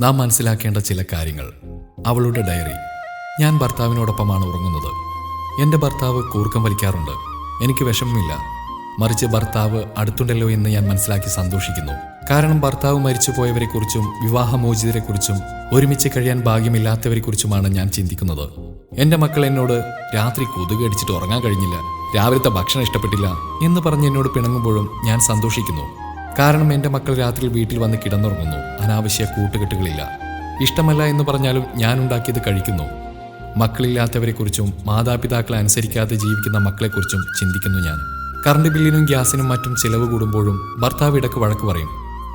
നാം മനസ്സിലാക്കേണ്ട ചില കാര്യങ്ങൾ. അവളുടെ ഡയറി. ഞാൻ ഭർത്താവിനോടൊപ്പമാണ് ഉറങ്ങുന്നത്. എന്റെ ഭർത്താവ് കൂർക്കം വലിക്കാറുണ്ട്. എനിക്ക് വിഷമമില്ല. മറിച്ച് ഭർത്താവ് അടുത്തുണ്ടല്ലോ എന്ന് ഞാൻ മനസ്സിലാക്കി സന്തോഷിക്കുന്നു. കാരണം ഭർത്താവ് മരിച്ചുപോയവരെക്കുറിച്ചും വിവാഹമോചിതരെക്കുറിച്ചും ഒരുമിച്ച് കഴിയാൻ ഭാഗ്യമില്ലാത്തവരെക്കുറിച്ചുമാണ് ഞാൻ ചിന്തിക്കുന്നത്. എന്റെ മക്കൾ എന്നോട് രാത്രി കൊതുക് അടിച്ചിട്ട് ഉറങ്ങാൻ കഴിഞ്ഞില്ല. രാവിലത്തെ ഭക്ഷണം ഇഷ്ടപ്പെട്ടില്ല എന്ന് പറഞ്ഞ് എന്നോട് പിണങ്ങുമ്പോഴും ഞാൻ സന്തോഷിക്കുന്നു. കാരണം എന്റെ മക്കൾ രാത്രിയിൽ വീട്ടിൽ വന്ന് കിടന്നുറങ്ങുന്നു. അനാവശ്യ കൂട്ടുകെട്ടുകളില്ല. ഇഷ്ടമല്ല എന്ന് പറഞ്ഞാലും ഞാൻ ഉണ്ടാക്കിയത് കഴിക്കുന്നു. മക്കളില്ലാത്തവരെക്കുറിച്ചും മാതാപിതാക്കളെ അനുസരിക്കാതെ ജീവിക്കുന്ന മക്കളെക്കുറിച്ചും ചിന്തിക്കുന്നു ഞാൻ. കറണ്ട് ബില്ലിനും ഗ്യാസിനും മറ്റും ചിലവ് കൂടുമ്പോഴും ഭർത്താവ് ഇടയ്ക്ക് വഴക്ക് പറയും.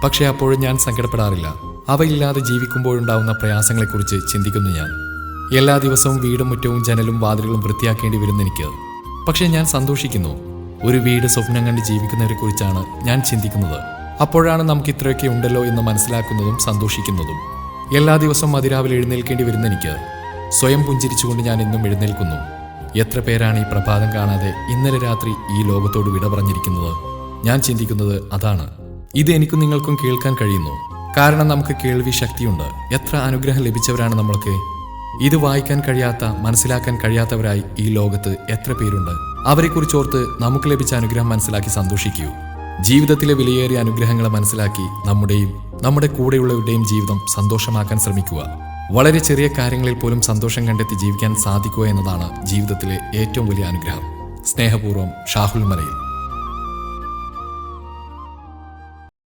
പക്ഷേ അപ്പോഴും ഞാൻ സങ്കടപ്പെടാറില്ല. അവയില്ലാതെ ജീവിക്കുമ്പോഴുണ്ടാവുന്ന പ്രയാസങ്ങളെക്കുറിച്ച് ചിന്തിക്കുന്നു ഞാൻ. എല്ലാ ദിവസവും വീടും മുറ്റവും ജനലും വാതിലുകളും വൃത്തിയാക്കേണ്ടി വരുന്ന എനിക്ക് പക്ഷേ ഞാൻ സന്തോഷിക്കുന്നു. ഒരു വീട് സ്വപ്നം കണ്ട് ജീവിക്കുന്നവരെ കുറിച്ചാണ് ഞാൻ ചിന്തിക്കുന്നത്. അപ്പോഴാണ് നമുക്ക് ഇത്രയൊക്കെ ഉണ്ടല്ലോ എന്ന് മനസ്സിലാക്കുന്നതും സന്തോഷിക്കുന്നതും. എല്ലാ ദിവസവും അതിരാവിലെ എഴുന്നേൽക്കേണ്ടി വരുന്ന എനിക്ക് സ്വയം പുഞ്ചിരിച്ചുകൊണ്ട് ഞാൻ എന്നും എഴുന്നേൽക്കുന്നു. എത്ര പേരാണ് ഈ പ്രഭാതം കാണാതെ ഇന്നലെ രാത്രി ഈ ലോകത്തോട് വിട പറഞ്ഞിരിക്കുന്നത്? ഞാൻ ചിന്തിക്കുന്നത് അതാണ്. ഇത് എനിക്കും നിങ്ങൾക്കും കേൾക്കാൻ കഴിയുന്നു. കാരണം നമുക്ക് കേൾവി ശക്തിയുണ്ട്. എത്ര അനുഗ്രഹം ലഭിച്ചവരാണ് നമ്മളൊക്കെ? ഇത് വായിക്കാൻ കഴിയാത്ത മനസ്സിലാക്കാൻ കഴിയാത്തവരായി ഈ ലോകത്ത് എത്ര പേരുണ്ട്? അവരെക്കുറിച്ച് ഓർത്ത് നമുക്ക് ലഭിച്ച അനുഗ്രഹം മനസ്സിലാക്കി സന്തോഷിക്കൂ. ജീവിതത്തിലെ വിലയേറിയ അനുഗ്രഹങ്ങളെ മനസ്സിലാക്കി നമ്മുടെയും നമ്മുടെ കൂടെയുള്ളവരുടെയും ജീവിതം സന്തോഷമാക്കാൻ ശ്രമിക്കുക. വളരെ ചെറിയ കാര്യങ്ങളിൽ പോലും സന്തോഷം കണ്ടെത്തി ജീവിക്കാൻ സാധിക്കുക എന്നതാണ് ജീവിതത്തിലെ ഏറ്റവും വലിയ അനുഗ്രഹം. സ്നേഹപൂർവം ഷാഹുൽ മലയിൽ.